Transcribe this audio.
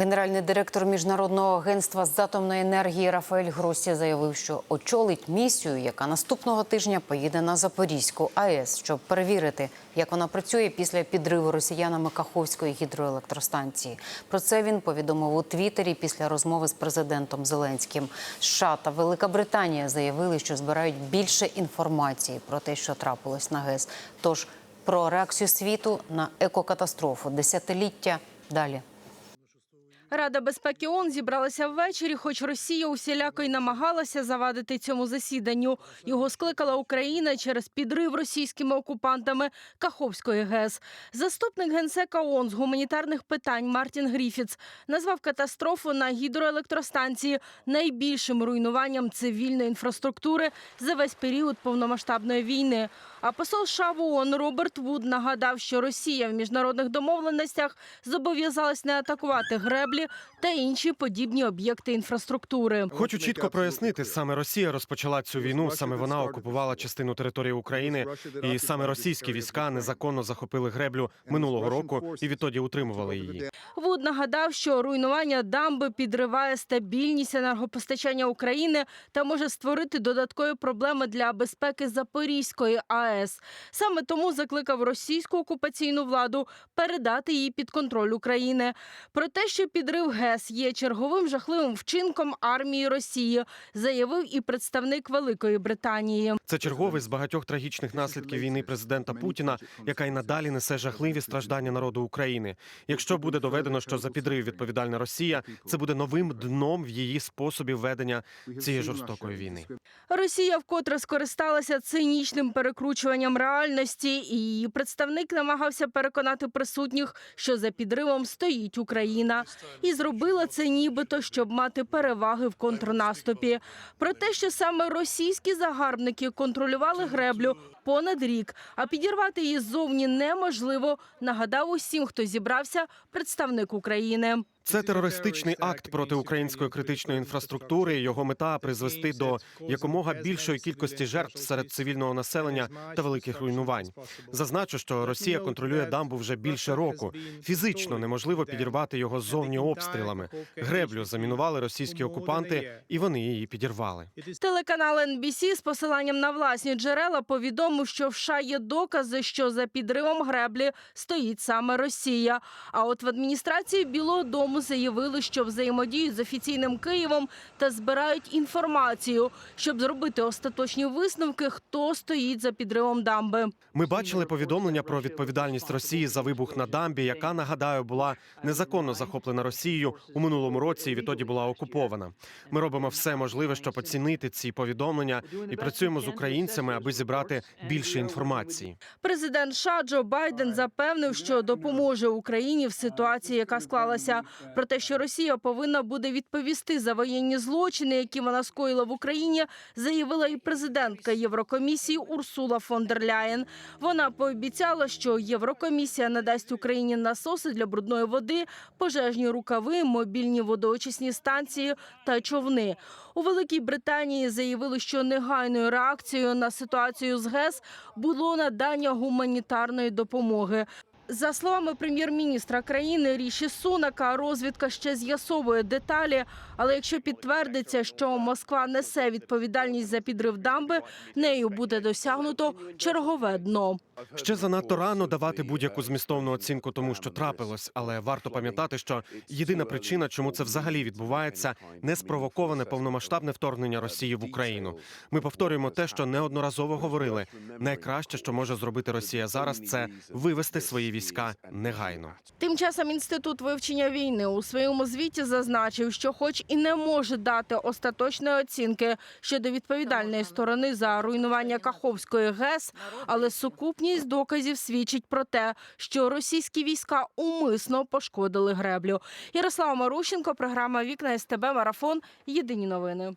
Генеральний директор міжнародного агентства з атомної енергії Рафаель Гросі заявив, що очолить місію, яка наступного тижня поїде на Запорізьку АЕС, щоб перевірити, як вона працює після підриву росіянами Каховської гідроелектростанції. Про це він повідомив у Твіттері після розмови з президентом Зеленським. США та Велика Британія заявили, що збирають більше інформації про те, що трапилось на ГЕС. Тож про реакцію світу на екокатастрофу десятиліття далі. Рада безпеки ООН зібралася ввечері, хоч Росія усіляко й намагалася завадити цьому засіданню. Його скликала Україна через підрив російськими окупантами Каховської ГЕС. Заступник генсека ООН з гуманітарних питань Мартін Гріфіц назвав катастрофу на гідроелектростанції найбільшим руйнуванням цивільної інфраструктури за весь період повномасштабної війни. А посол США в ООН Роберт Вуд нагадав, що Росія в міжнародних домовленостях зобов'язалась не атакувати греблі та інші подібні об'єкти інфраструктури. Хочу чітко прояснити, саме Росія розпочала цю війну. Саме вона окупувала частину території України, і саме російські війська незаконно захопили греблю минулого року і відтоді утримували її. Вуд нагадав, що руйнування дамби підриває стабільність енергопостачання України та може створити додаткові проблеми для безпеки Запорізької АЕС. Саме тому закликав російську окупаційну владу передати її під контроль України. Про те, що підрив ГЕС є черговим жахливим вчинком армії Росії, заявив і представник Великої Британії. Це черговий з багатьох трагічних наслідків війни президента Путіна, яка й надалі несе жахливі страждання народу України. Якщо буде доведено, що за підрив відповідальна Росія, це буде новим дном в її способі ведення цієї жорстокої війни. Росія вкотре скористалася цинічним перекручуванням реальності, і її представник намагався переконати присутніх, що за підривом стоїть Україна, і зробила це нібито, щоб мати переваги в контрнаступі. Про те, що саме російські загарбники контролювали греблю понад рік, а підірвати її ззовні неможливо, нагадав усім, хто зібрався, представник України. Це терористичний акт проти української критичної інфраструктури. Його мета призвести до якомога більшої кількості жертв серед цивільного населення та великих руйнувань. Зазначу, що Росія контролює дамбу вже більше року. Фізично неможливо підірвати його зовні обстрілами. Греблю замінували російські окупанти, і вони її підірвали. Телеканал NBC з посиланням на власні джерела повідомив, що в США є докази, що за підривом греблі стоїть саме Росія. А от в адміністрації Білого Дому заявили, що взаємодіють з офіційним Києвом та збирають інформацію, щоб зробити остаточні висновки, хто стоїть за підривом дамби. Ми бачили повідомлення про відповідальність Росії за вибух на дамбі, яка нагадаю була незаконно захоплена Росією у минулому році і відтоді була окупована. Ми робимо все можливе, щоб оцінити ці повідомлення, і працюємо з українцями, аби зібрати більше інформації. Президент США Джо Байден запевнив, що допоможе Україні в ситуації, яка склалася. Про те, що Росія повинна буде відповісти за воєнні злочини, які вона скоїла в Україні, заявила і президентка Єврокомісії Урсула фон дер Ляєн. Вона пообіцяла, що Єврокомісія надасть Україні насоси для брудної води, пожежні рукави, мобільні водоочисні станції та човни. У Великій Британії заявили, що негайною реакцією на ситуацію з ГЕС було надання гуманітарної допомоги. За словами прем'єр-міністра країни Ріші Сунака, розвідка ще з'ясовує деталі. Але якщо підтвердиться, що Москва несе відповідальність за підрив дамби, нею буде досягнуто чергове дно. Ще занадто рано давати будь-яку змістовну оцінку тому, що трапилось, але варто пам'ятати, що єдина причина, чому це взагалі відбувається, не спровоковане повномасштабне вторгнення Росії в Україну. Ми повторюємо те, що неодноразово говорили. Найкраще, що може зробити Росія зараз, це вивести свої війська негайно. Тим часом інститут вивчення війни у своєму звіті зазначив, що, хоч і не може дати остаточної оцінки щодо відповідальної сторони за руйнування Каховської ГЕС, але сукупність доказів свідчить про те, що російські війська умисно пошкодили греблю. Ярослава Марущенко, програма Вікна СТБ Марафон. Єдині новини.